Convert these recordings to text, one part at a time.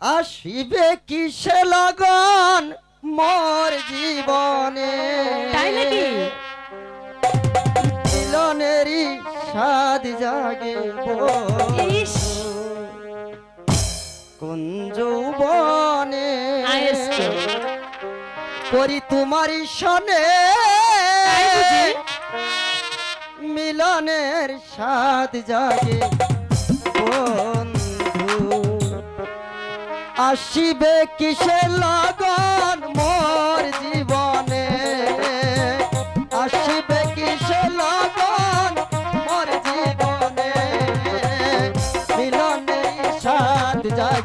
আসিবে কিসে লগন জাগে ইস। কুঞ্জ বনে আয়েস্টো। করি তোমারই সনে মিলনের স্বাদ জাগে। বন্ধু আসিবে কিসে লগন মোর জীবনে?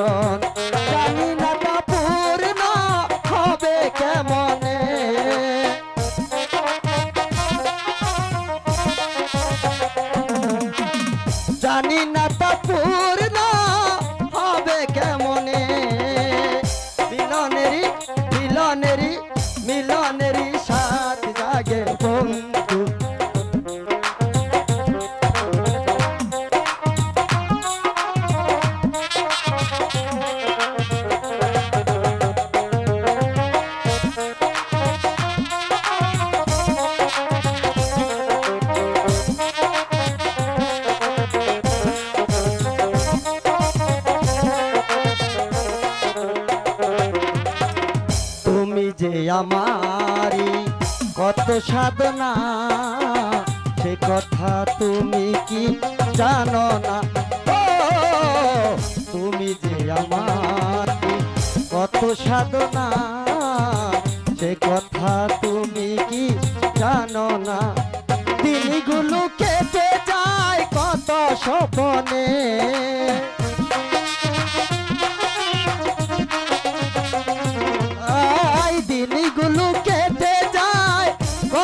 প্রয়োজন জানি না তা পূর্ণ হবে কেমনে। জানি না তা পূর্ণ হবে কেমনে। মিলনেরই মিলনেরই মিলনেরই সাথ জাগে বন্ধু। আমারি, কত সাধনা, সে কথা তুমি কি জানো না? তুমি যে আমার, কত সাধনা, সে কথা তুমি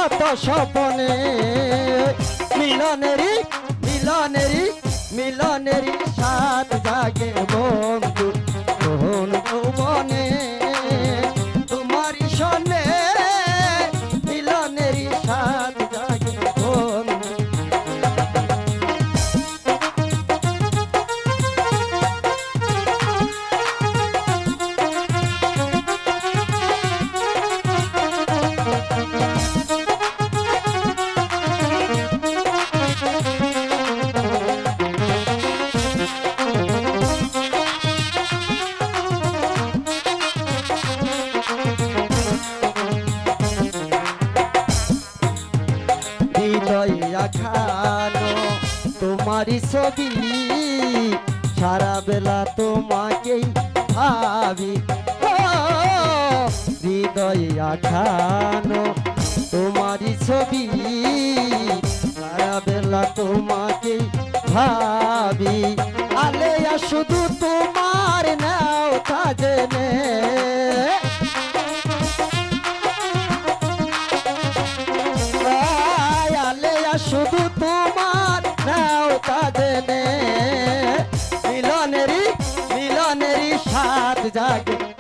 কত স্বপনে মিলনেরি মিলনেরি মিলনেরি সাত জাগে বন্ধু। আখানো তোমারই ছবি সারা বেলা তোমাকেই ভাবি। হৃদয়ে আখানো তোমারই ছবি সারা বেলা তোমাকেই ভাবি। আলেয়া, শুধু তোমার শুধু তোমার নাও কাজে মিলনেরই মিলনেরই সাত জাগে।